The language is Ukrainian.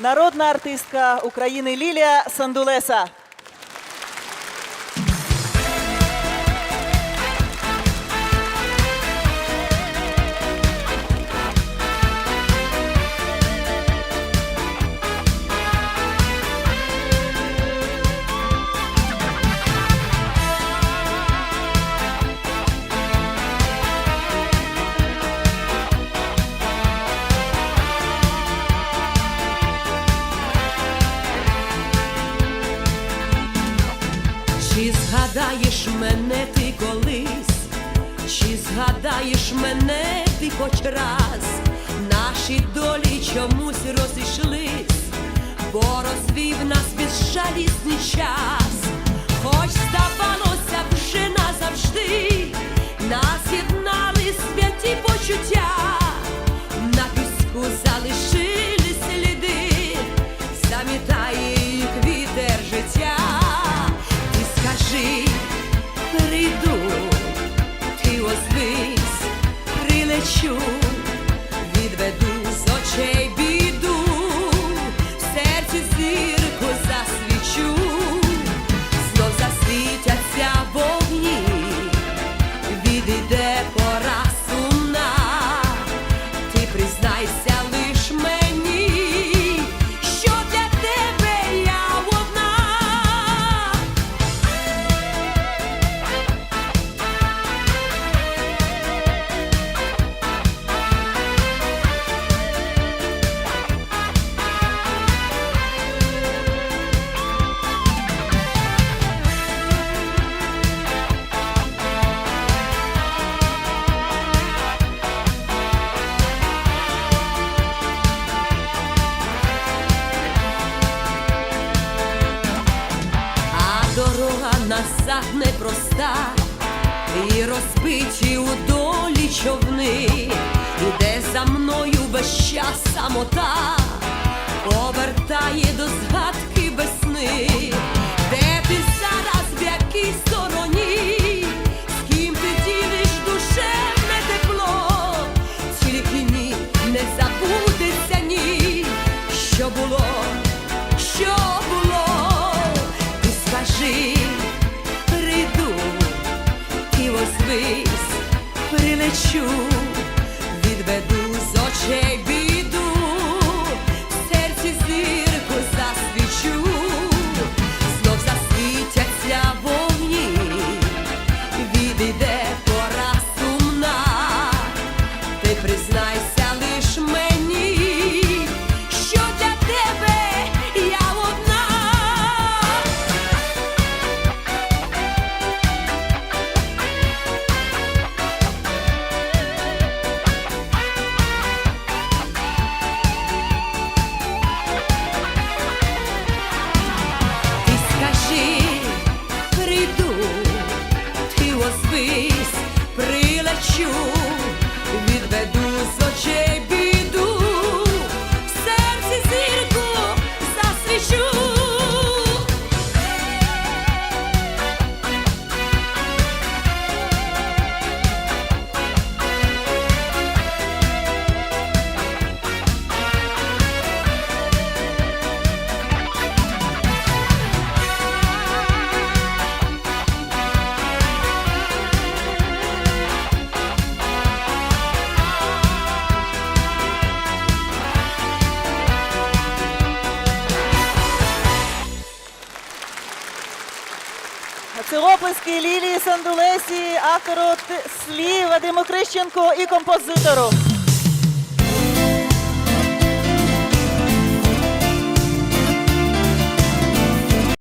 народна артистка України Лілія Сандулеса. Згадаєш мене ти колись, чи згадаєш мене ти хоч раз, наші долі чомусь розійшлись, бо розвів нас безжалісний час, хоч здавалося вже назавжди, нас єднали святі почуття, прилечу, назад непроста, і розбиті у долі човни, іде за мною весь час самота, прилечу, ти озвись, прилечу, Це Лілії Сандулесі, автору слів Вадиму Крищенку і композитору.